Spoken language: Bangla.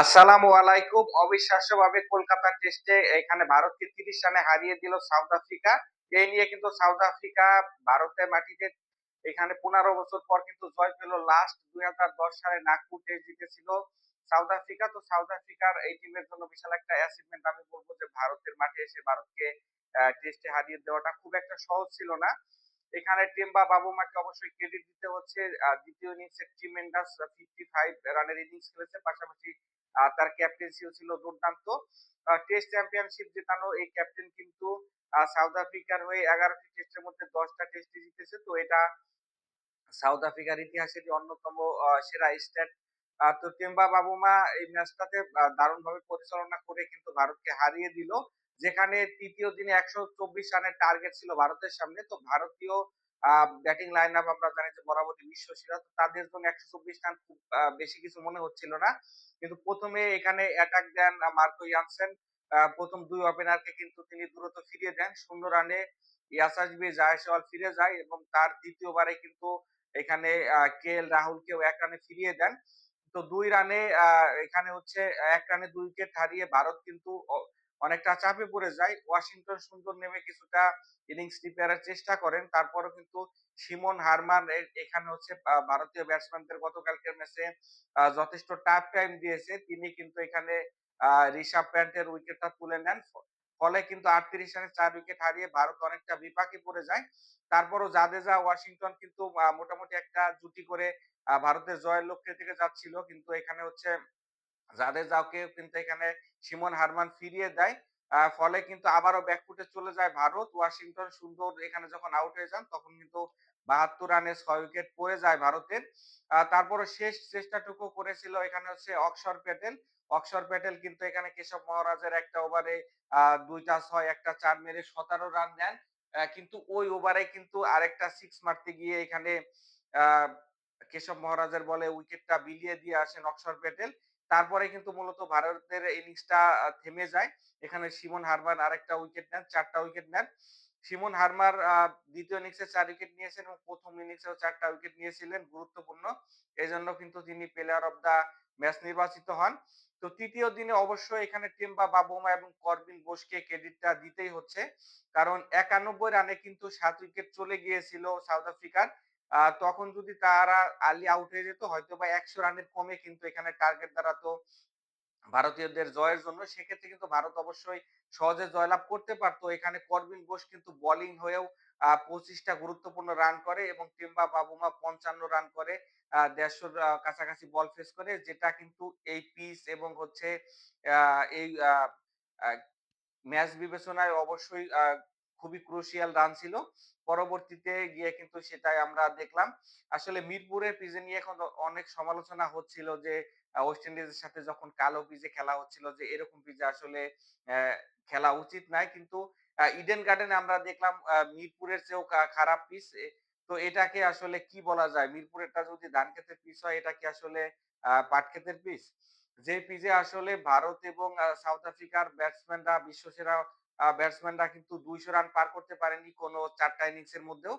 আসসালামু আলাইকুম। অবিশ্বাস্যভাবে কলকাতা টেস্টে এখানে ভারতকে তিরিশ রানে হারিয়ে দিল সাউথ আফ্রিকা। এই নিয়ে কিন্তু সাউথ আফ্রিকা ভারতের মাটিতে এখানে পনেরো বছর পর কিন্তু জয় পেল। লাস্ট দুই সালে নাগপুর টেস্ট জিতেছিল সাউথ আফ্রিকা। তো সাউথ আফ্রিকার এই টিমের জন্য বিশাল একটা অ্যাচিভমেন্ট আমি বলব যে ভারতের মাঠে এসে ভারতকে টেস্টে হারিয়ে দেওয়াটা খুব একটা সহজ ছিল না। এখানে টেম্বা বাবুমাকে অবশ্যই ক্রেডিট দিতে হচ্ছে। দ্বিতীয় ইনিংসে ট্রিমেন্ডাস ফিফটি ফাইভ রানের ইনিংস খেলেছে। পাশাপাশি তার ক্যাপ্টেন্সিও ছিল দুর্দান্ত। টেস্ট চ্যাম্পিয়নশিপ জেতানো এই ক্যাপ্টেন কিন্তু সাউথ আফ্রিকার হয়ে এগারোটি টেস্টের মধ্যে দশটা টেস্টে জিতেছে। তো এটা সাউথ আফ্রিকার ইতিহাসের অন্যতম সেরা স্ট্যাট তো টেম্বা বাবুমা এই ম্যাচটাতে দারুণ ভাবে পরিচালনা করে কিন্তু ভারতকে হারিয়ে দিল। যেখানে তৃতীয় দিনে একশো চব্বিশ রানের টার্গেট ছিল ভারতের সামনে। তো ভারতীয় ব্যাটিং লাইন আপ আমরা জানি যে বরাবরই বিশ্ব সেরা তাদের জন্য একশো চব্বিশ রান খুব বেশি কিছু মনে হচ্ছিল না। কিন্তু প্রথমে এখানে অ্যাটাক দেন মার্কো ইয়ানসেন। প্রথম দুই ওপেনারকে কিন্তু তিনি দ্রুত ফিরিয়ে দেন। শূন্য রানে ইয়াসাজবি জায়সওয়াল ফিরে যায় এবং তার দ্বিতীয়বারে কিন্তু এখানে কে এল রাহুলকেও এক রানে ফিরিয়ে দেন। তো দুই রানে এখানে হচ্ছে এক রানে দুই উইকেট হারিয়ে ভারত কিন্তু অনেকটা চাপে পড়ে যায়। ওয়াশিংটন সুন্দর নেমে কিছুটা ইনিংস রিপেয়ারের চেষ্টা করেন। তারপরও কিন্তু সিমন হারমান এখানে হচ্ছে ভারতীয় ব্যাটসম্যানদের গতকালকের ম্যাচে যথেষ্ট টাফ টাইম দিয়েছে। তিনি কিন্তু এখানে ঋষভ প্যান্টের উইকেটটা তুলে নেন। ফলে কিন্তু আটত্রিশ রানে চার উইকেট হারিয়ে ভারত অনেকটা বিপাকে পড়ে যায়। তারপরও জাদেজা ওয়াশিংটন কিন্তু মোটামুটি একটা জুটি করে ভারতের জয়ের লক্ষ্যে থেকে যাচ্ছিল। কিন্তু এখানে হচ্ছে জাদেজাকে কিন্তু এখানে সিমন হারমান ফিরিয়ে দেয়। ফলে কিন্তু আবারও ব্যাকফুটে চলে যায় ভারত। ওয়াশিংটন, সুন্দর এখানে যখন আউট হয়ে যান, তখন কিন্তু বাহাত্তর রানে ছয় উইকেট পড়ে যায় ভারতের। তারপরে শেষ চেষ্টাটুকু করেছিল এখানে হচ্ছে অক্ষর প্যাটেল। অক্ষর প্যাটেল কিন্তু এখানে কেশব মহারাজের একটা ওভারে দুইটা ছয়, একটা চার মেরে সতেরো রান নেন। কিন্তু ওই ওভারে কিন্তু আরেকটা সিক্স মারতে গিয়ে এখানে কেশব মহারাজের বলে উইকেটটা বিলিয়ে দিয়ে আসেন অক্ষর প্যাটেল। তারপরে কিন্তু মূলত ভারতের ইনিংসটা থেমে যায়। এখানে সিমন হারবার আরেকটা উইকেট নেন, চারটা উইকেট নেন। সিমন হারমার দ্বিতীয় ইনিংসে চার উইকেট নিয়েছেন এবং প্রথম ইনিংসেও চারটা উইকেট নিয়েছিলেন, গুরুত্বপূর্ণ। এই জন্য কিন্তু তিনি প্লেয়ার অফ দা ম্যাচ নির্বাচিত হন। তো তৃতীয় দিনে অবশ্যই এখানে টেম্বা বাবুমা এবং করবিন বোসকে ক্রেডিটটা দিতেই হচ্ছে। কারণ একানব্বই রানে কিন্তু সাত উইকেট চলে গিয়েছিল সাউথ আফ্রিকার তখন যদি তারা আর্লি আউট হয়ে যেত হয়তো বা একশো রানের কমে কিন্তু এখানে টার্গেট দাঁড়াতো ভারতীয়দের জয়ের জন্য। সেক্ষেত্রে কিন্তু ভারত অবশ্যই সহজে জয়লাভ করতে পারতো। এখানে করবিন বোস কিন্তু বোলিং হয়েও পঁচিশটা গুরুত্বপূর্ণ রান করে এবং টিম্বা বাবুমা পঞ্চান্ন রান করে দেড়শোর কাছাকাছি বল ফেস করে, যেটা কিন্তু এই পিচ এবং হচ্ছে এই ম্যাচ বিবেচনায় অবশ্যই খুবই ক্রুশিয়াল রান ছিল। পরবর্তীতে গিয়ে কিন্তু সেটাই আমরা দেখলাম। আসলে মিরপুরের পিচে নিয়ে এখন অনেক সমালোচনা হচ্ছিল যে ওয়েস্ট ইন্ডিজের সাথে যখন কালো পিচে খেলা হচ্ছিল যে, এরকম পিচে আসলে খেলা উচিত নয়। কিন্তু ইডেন গার্ডেনে আমরা দেখলাম মিরপুরের চেয়েও খারাপ পিচ তো এটাকে আসলে কি বলা যায়? মিরপুরেরটা যদি ধান ক্ষেতের পিচ হয়, এটা কি আসলে পাট ক্ষেতের পিচ যে পিচে আসলে ভারত এবং সাউথ আফ্রিকার ব্যাটসম্যানরা বিশ্বসেরা ব্যাটসম্যানরা কিন্তু দুইশো রান পার করতে পারেনি কোনো চারটা ইনিংসের মধ্যেও।